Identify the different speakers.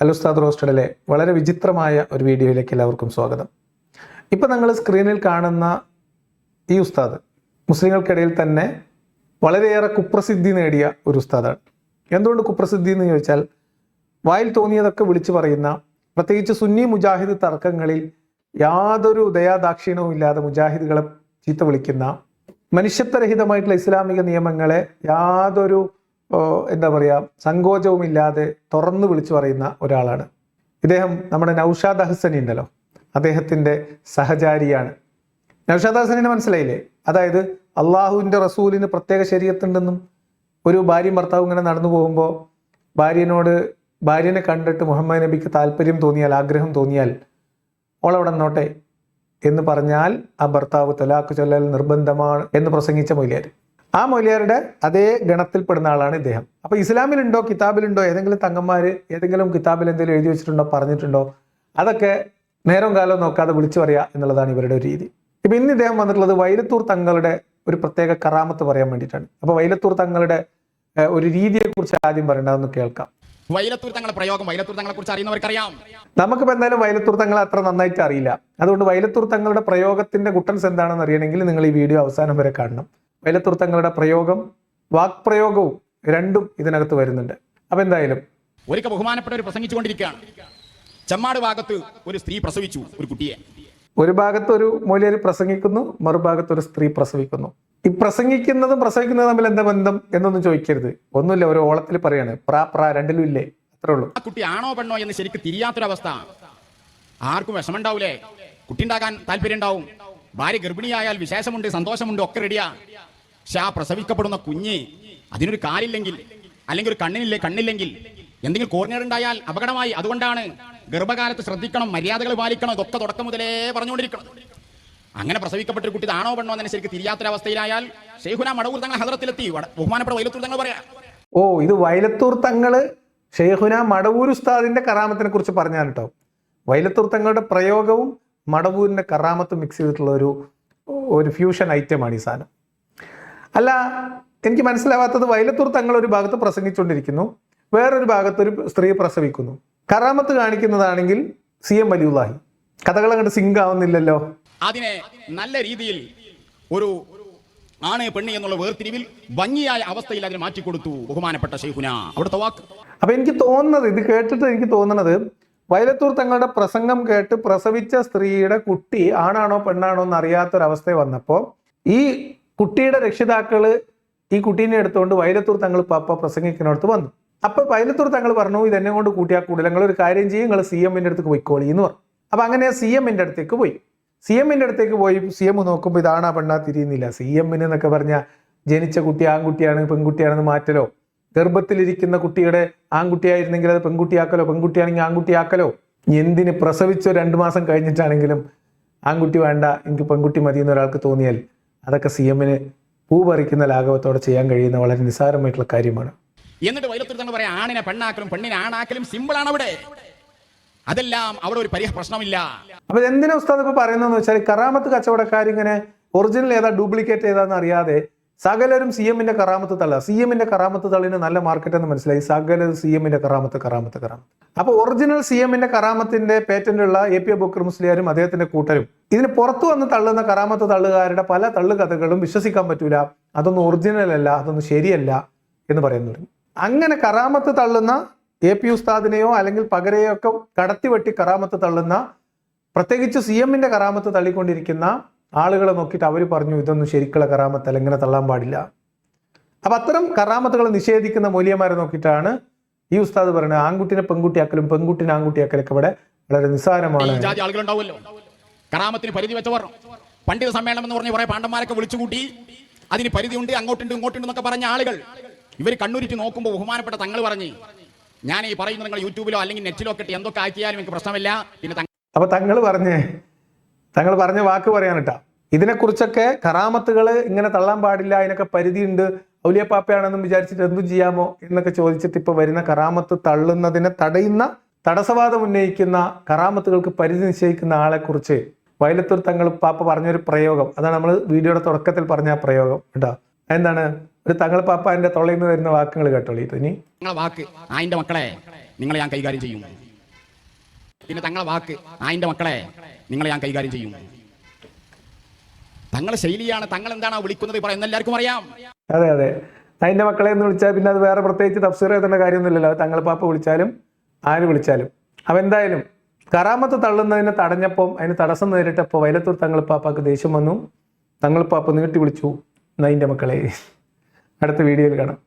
Speaker 1: അലുസ്താദ് റോസ്റ്റഡിലെ വളരെ വിചിത്രമായ ഒരു വീഡിയോയിലേക്ക് എല്ലാവർക്കും സ്വാഗതം. ഇപ്പം നിങ്ങൾ സ്ക്രീനിൽ കാണുന്ന ഈ ഉസ്താദ് മുസ്ലിങ്ങൾക്കിടയിൽ തന്നെ വളരെയേറെ കുപ്രസിദ്ധി നേടിയ ഒരു ഉസ്താദാണ്. എന്തുകൊണ്ട് കുപ്രസിദ്ധി എന്ന് ചോദിച്ചാൽ വായിൽ തോന്നിയതൊക്കെ വിളിച്ചു പറയുന്ന പ്രത്യേകിച്ച് സുന്നി മുജാഹിദ് തർക്കങ്ങളിൽ യാതൊരു ദയാദാക്ഷിണവും ഇല്ലാതെ മുജാഹിദുകളെ ചീത്ത വിളിക്കുന്ന മനുഷ്യത്വരഹിതമായിട്ടുള്ള ഇസ്ലാമിക നിയമങ്ങളെ യാതൊരു എന്താ പറയുക സങ്കോചവുമില്ലാതെ തുറന്നു വിളിച്ചു പറയുന്ന ഒരാളാണ്. ഇദ്ദേഹം നമ്മുടെ നൌഷാദ് അഹ്സനി ഉണ്ടല്ലോ. അദ്ദേഹത്തിന്റെ സഹചാരിയാണ്. നൌഷാദ് ഹസനിനെ മനസ്സിലായില്ലേ? അതായത് അള്ളാഹുവിന്റെ റസൂലിന് പ്രത്യേക ശരീരത്തുണ്ടെന്നും ഒരു ഭാര്യയും ഭർത്താവും ഇങ്ങനെ നടന്നു പോകുമ്പോൾ ഭാര്യനോട് ഭാര്യനെ കണ്ടിട്ട് മുഹമ്മദ് നബിക്ക് താല്പര്യം തോന്നിയാൽ ആഗ്രഹം തോന്നിയാൽ ഓളവിടെ നോട്ടെ എന്ന് പറഞ്ഞാൽ ആ ഭർത്താവ് തലാക്ക് ചൊല്ലൽ നിർബന്ധമാണ് എന്ന് പ്രസംഗിച്ച മൊയ്ലിയാർ ആ മൊലിയാരുടെ അതേ ഗണത്തിൽപ്പെടുന്ന ആളാണ് ഇദ്ദേഹം. അപ്പൊ ഇസ്ലാമിലുണ്ടോ കിതാബിലുണ്ടോ ഏതെങ്കിലും തങ്ങന്മാര് ഏതെങ്കിലും കിതാബിൽ എന്തെങ്കിലും എഴുതി വെച്ചിട്ടുണ്ടോ പറഞ്ഞിട്ടുണ്ടോ? അതൊക്കെ നേരം കാലം നോക്കാതെ വിളിച്ചു പറയാ എന്നുള്ളതാണ് ഇവരുടെ ഒരു രീതി. ഇപ്പൊ ഇന്ന് ഇദ്ദേഹം വന്നിട്ടുള്ളത് വൈലത്തൂർ തങ്ങളുടെ ഒരു പ്രത്യേക കറാമത്ത് പറയാൻ വേണ്ടിയിട്ടാണ്. അപ്പൊ വൈലത്തൂർ തങ്ങളുടെ ഒരു രീതിയെ കുറിച്ച് ആദ്യം പറയേണ്ടതെന്ന് കേൾക്കാം.
Speaker 2: വൈലത്തൂർ തങ്ങളുടെ പ്രയോഗം വൈലത്തൂർ തങ്ങളെ കുറിച്ച് അറിയുന്നവർക്കറിയാം.
Speaker 1: നമുക്കിപ്പോ എന്തായാലും വൈലത്തൂർ തങ്ങളെ അത്ര നന്നായിട്ട് അറിയില്ല. അതുകൊണ്ട് വൈലത്തൂർ തങ്ങളുടെ പ്രയോഗത്തിന്റെ കുട്ടൻസ് എന്താണെന്ന് അറിയണമെങ്കിൽ നിങ്ങൾ ഈ വീഡിയോ അവസാനം വരെ കാണണം. വയലത്തൂർ പ്രയോഗം പ്രയോഗം വാക്പ്രയോഗവും രണ്ടും ഇതിനകത്ത് വരുന്നുണ്ട്. അപ്പൊ എന്തായാലും
Speaker 2: ഒരിക്കൽ ബഹുമാനപ്പെട്ടവർ പ്രസംഗിച്ചുകൊണ്ടിരിക്കുകയാണ്. ചമ്മാട് ഭാഗത്ത് ഒരു സ്ത്രീ പ്രസവിച്ചു ഒരു കുട്ടിയെ.
Speaker 1: ഒരു ഭാഗത്ത് ഒരു മൂല്യര് പ്രസംഗിക്കുന്നു മറുഭാഗത്ത് ഒരു സ്ത്രീ പ്രസവിക്കുന്നു. ഈ പ്രസംഗിക്കുന്നതും പ്രസവിക്കുന്നതും തമ്മിൽ എന്താ ബന്ധം എന്നൊന്നും ചോദിക്കരുത്. ഒന്നുമില്ല ഒരു ഓളത്തിൽ പറയാണ് പ്രാ പ്രാ രണ്ടിലും ഇല്ലേ? അത്രേ ഉള്ളൂ.
Speaker 2: ആ കുട്ടി ആണോ പെണ്ണോ എന്ന് ശരിക്കും തിരിയാത്തൊരവസ്ഥ. ആർക്കും വിഷമമുണ്ടാവൂലേ? കുട്ടി ഉണ്ടാകാൻ താല്പര്യം ഉണ്ടാവും ഭാര്യ ഗർഭിണിയായാൽ വിശേഷമുണ്ട് സന്തോഷമുണ്ട് ഒക്കെ റെഡിയാ പക്ഷെ ആ പ്രസവിക്കപ്പെടുന്ന കുഞ്ഞ് അതിനൊരു കാലില്ലെങ്കിൽ അല്ലെങ്കിൽ ഒരു കണ്ണിനില്ലേ കണ്ണില്ലെങ്കിൽ എന്തെങ്കിലും കോർണിയർ ഉണ്ടായാൽ അപകടമായി. അതുകൊണ്ടാണ് ഗർഭകാലത്ത് ശ്രദ്ധിക്കണം മര്യാദകൾ പാലിക്കണം ഇതൊക്കെ തുടക്കം മുതലേ പറഞ്ഞുകൊണ്ടിരിക്കണം അങ്ങനെ പ്രസവിക്കപ്പെട്ട ഒരു കുട്ടി ആണോ പെണ്ണോ എന്ന് ശരിക്ക് തിരിയാത്തൊരവസ്ഥയിലായാൽ ഷെയ്ഖുന മടവൂർ തങ്ങൾ ഹദ്രത്തിലെത്തി ബഹുമാനപ്പെട്ട വൈലത്തൂർ തങ്ങൾ പറയാം.
Speaker 1: ഓ ഇത് വൈലത്തൂർ തങ്ങൾ ഷെയ്ഖുന മടവൂർ ഉസ്താദിന്റെ കറാമത്തിനെ കുറിച്ച് പറഞ്ഞാൽ കേട്ടോ. വൈലത്തൂർ തങ്ങളുടെ പ്രയോഗവും മടവൂരിന്റെ കറാമത്തും മിക്സ് ചെയ്തിട്ടുള്ള ഒരു ഒരു ഫ്യൂഷൻ ഐറ്റമാണ് ഈ സാധനം. അല്ല എനിക്ക് മനസ്സിലാവാത്തത് വയലത്തൂർ തങ്ങൾ ഒരു ഭാഗത്ത് പ്രസംഗിച്ചുകൊണ്ടിരിക്കുന്നു വേറൊരു ഭാഗത്ത് ഒരു സ്ത്രീ പ്രസവിക്കുന്നു. കറാമത്ത് കാണിക്കുന്നതാണെങ്കിൽ സി എം വലിയുല്ലാഹി കഥകൾ അങ്ങോട്ട് സിങ്ക് ആവുന്നില്ലല്ലോ.
Speaker 2: അതിനെ നല്ല രീതിയിൽ ഒരു ആണ് പെണ്ണ് എന്നുള്ള വേർതിരിവിൽ ഭംഗിയായ അവസ്ഥയിൽ അതിനെ മാറ്റിക്കൊടുത്തു ബഹുമാനപ്പെട്ട ഷെയ്ഖുന അവിടുത്തെ വാക്ക്.
Speaker 1: അപ്പൊ എനിക്ക് തോന്നുന്നത് ഇത് കേട്ടിട്ട് എനിക്ക് തോന്നുന്നത് വയലത്തൂർ തങ്ങളുടെ പ്രസംഗം കേട്ട് പ്രസവിച്ച സ്ത്രീയുടെ കുട്ടി ആണാണോ പെണ്ണാണോ എന്ന് അറിയാത്തൊരവസ്ഥ വന്നപ്പോൾ ഈ കുട്ടിയുടെ രക്ഷിതാക്കൾ ഈ കുട്ടീനെ എടുത്തുകൊണ്ട് വയലത്തൂർ തങ്ങൾ പാപ്പ പ്രസംഗിക്കുന്നിടത്ത് വന്നു. അപ്പൊ വയലത്തൂർ തങ്ങൾ പറഞ്ഞു ഇതെന്നെ കൊണ്ട് കൂട്ടിയാൽ കൂടുതൽ നിങ്ങൾ ഒരു കാര്യം ചെയ്യും. നിങ്ങൾ സി എമ്മിന്റെ അടുത്ത് പോയിക്കോളി എന്ന് പറഞ്ഞു. അപ്പൊ അങ്ങനെ സി എമ്മിന്റെ അടുത്തേക്ക് പോയി. സി എമ്മിന്റെ അടുത്തേക്ക് പോയി സി എം നോക്കുമ്പോൾ ഇതാണ് പെണ്ണാ തിരിയുന്നില്ല. സി എമ്മിന് എന്നൊക്കെ പറഞ്ഞാൽ ജനിച്ച കുട്ടി ആൺകുട്ടിയാണ് പെൺകുട്ടിയാണെന്ന് മാറ്റലോ? ഗർഭത്തിലിരിക്കുന്ന കുട്ടിയുടെ ആൺകുട്ടിയായിരുന്നെങ്കിൽ അത് പെൺകുട്ടിയാക്കലോ? പെൺകുട്ടിയാണെങ്കിൽ ആൺകുട്ടിയാക്കലോ? എന്തിന് പ്രസവിച്ചോ? രണ്ടു മാസം കഴിഞ്ഞിട്ടാണെങ്കിലും ആൺകുട്ടി വേണ്ട എനിക്ക് പെൺകുട്ടി മതി എന്നൊരാൾക്ക് തോന്നിയാൽ അതൊക്കെ സി എമ്മിന് പൂ പറിക്കുന്ന ലാഘവത്തോടെ ചെയ്യാൻ കഴിയുന്ന വളരെ നിസ്സാരമായിട്ടുള്ള കാര്യമാണ്.
Speaker 2: എന്നിട്ട് വൈലത്തൂർ തന്നെ പറയാം ആണിനെ പെണ്ണാക്കലും പെണ്ണിനെ ആണാക്കലും സിമ്പിൾ ആണ് അവിടെ. അതെല്ലാം അവിടെ ഒരു പരിഹ പ്രശ്നമില്ല.
Speaker 1: അപ്പൊ എന്തിനാ ഉസ്താദ് ഇപ്പൊ പറയുന്നതെന്ന് വെച്ചാൽ കറാമത്ത് കച്ചവടക്കാരിങ്ങനെ ഒറിജിനൽ ഏതാ ഡ്യൂപ്ലിക്കേറ്റ് ഏതാന്ന് അറിയാതെ സകലരും സി എമ്മിന്റെ കറാമത്ത് തള്ള. സി എമ്മിന്റെ കറാമത്ത് തള്ളിന് നല്ല മാർക്കറ്റ് എന്ന് മനസ്സിലായി. സകലരും സി എമ്മിന്റെ കറാമത്ത് കറാമത്ത് കറാമത്ത്. അപ്പൊ ഒറിജിനൽ സി എമ്മിന്റെ കറാമത്തിന്റെ പേറ്റന്റുള്ള എ പി അബുക്കർ മുസ്ലിയാരും അദ്ദേഹത്തിന്റെ കൂട്ടരും ഇതിന് പുറത്തു വന്ന് തള്ളുന്ന കറാമത്ത് തള്ളുകാരുടെ പല തള്ളുകഥകളും വിശ്വസിക്കാൻ പറ്റൂല. അതൊന്നും ഒറിജിനൽ അല്ല അതൊന്നും ശരിയല്ല എന്ന് പറയുന്നുണ്ട് അങ്ങനെ കറാമത്ത് തള്ളുന്ന എ പി ഉസ്താദിനെയോ അല്ലെങ്കിൽ പകരയോ ഒക്കെ കടത്തി വെട്ടി കറാമത്ത് തള്ളുന്ന പ്രത്യേകിച്ച് സി എമ്മിന്റെ കറാമത്ത് തള്ളിക്കൊണ്ടിരിക്കുന്ന ആളുകളെ നോക്കിയിട്ട് അവർ പറഞ്ഞു ഇതൊന്നും ശരിക്കുള്ള കറാമത്തല്ല ഇങ്ങനെ തള്ളാൻ പാടില്ല. അപ്പൊ അത്തരം കറാമത്തുകൾ നിഷേധിക്കുന്ന മൂല്യമാരെ നോക്കിയിട്ടാണ് ഈ ഉസ്താദ് പറയുന്നത്. ആൺകുട്ടിനെ പെൺകുട്ടിയാക്കലും പെൺകുട്ടിനെ ആൺകുട്ടിയാക്കലൊക്കെ ഇവിടെ വളരെ നിസ്സാരമാണ്.
Speaker 2: ആളുകളുണ്ടാവുമല്ലോ. കറാമത്തിന് പരിധി വെച്ചവർ. പണ്ഡിത സമ്മേളനം എന്ന് പറഞ്ഞ് കുറെ പാണ്ഡന്മാരൊക്കെ വിളിച്ചുകൂട്ടി. അതിന് പരിധിയുണ്ട് അങ്ങോട്ടുണ്ട് ഇങ്ങോട്ടുണ്ട് എന്നൊക്കെ പറഞ്ഞ ആളുകൾ. ഇവർ കണ്ണൂരിച്ച് നോക്കുമ്പോൾ ബഹുമാനപ്പെട്ട തങ്ങൾ പറഞ്ഞ് ഞാൻ ഈ പറയുന്നത് നിങ്ങൾ യൂട്യൂബിലോ അല്ലെങ്കിൽ നെറ്റിലോ ഒക്കെ എന്തൊക്കെ ആക്കിയാലും എനിക്ക് പ്രശ്നമില്ല. പിന്നെ
Speaker 1: അപ്പൊ തങ്ങൾ പറഞ്ഞേ തങ്ങൾ പറഞ്ഞ വാക്ക് പറയാനിട്ടാ ഇതിനെക്കുറിച്ചൊക്കെ കറാമത്തുകൾ ഇങ്ങനെ തള്ളാൻ പാടില്ല അതിനൊക്കെ പരിധിയുണ്ട്. ഔലിയപ്പാപ്പയാണെന്നും വിചാരിച്ചിട്ട് എന്തും ചെയ്യാമോ എന്നൊക്കെ ചോദിച്ചിട്ട് ഇപ്പൊ വരുന്ന കറാമത്ത് തള്ളുന്നതിനെ തടയുന്ന തടസ്സവാദം ഉന്നയിക്കുന്ന കറാമത്തുകൾക്ക് പരിധി നിശ്ചയിക്കുന്ന ആളെ കുറിച്ച് വയലത്തൂർ തങ്ങൾ പാപ്പ പറഞ്ഞൊരു പ്രയോഗം. അതാണ് നമ്മൾ വീഡിയോയുടെ തുടക്കത്തിൽ പറഞ്ഞ ആ പ്രയോഗം കേട്ടോ. എന്താണ്? ഒരു തങ്ങൾ പാപ്പ എന്റെ തൊള്ളയിൽ നിന്ന് വരുന്ന വാക്കുകൾ കേട്ടോളി ഇനി.
Speaker 2: നിങ്ങളെ വാക്ക് ആയിന്റെ മക്കളെ നിങ്ങളെ ഞാൻ കൈകാര്യം ചെയ്യും. പിന്നെ തങ്ങളെ വാക്ക് ആയിന്റെ മക്കളെ നിങ്ങളെ ഞാൻ കൈകാര്യം ചെയ്യും. തങ്ങളെ ശൈലിയാണ് തങ്ങൾ എന്താണ് വിളിക്കുന്നത് പറയുന്ന എല്ലാവർക്കും അറിയാം.
Speaker 1: അതെ അതെ. അതിന്റെ മക്കളെ എന്ന് വിളിച്ചാൽ പിന്നെ അത് വേറെ പ്രത്യേകിച്ച് തഫ്സീർ എഴുതേണ്ട കാര്യമൊന്നുമില്ലല്ലോ. തങ്ങൾ പാപ്പ വിളിച്ചാലും ആര് വിളിച്ചാലും. അവ എന്തായാലും കറാമത്ത് തള്ളുന്നതിനെ തടഞ്ഞപ്പം അതിന് തടസ്സം നേരിട്ടപ്പോൾ വയലത്തൂർ തങ്ങൾ പാപ്പാക്ക് ദേഷ്യം വന്നു. തങ്ങൾ പാപ്പ നീട്ടി വിളിച്ചു നൈന്റെ മക്കളെ അടുത്ത വീഡിയോയിൽ കാണാം.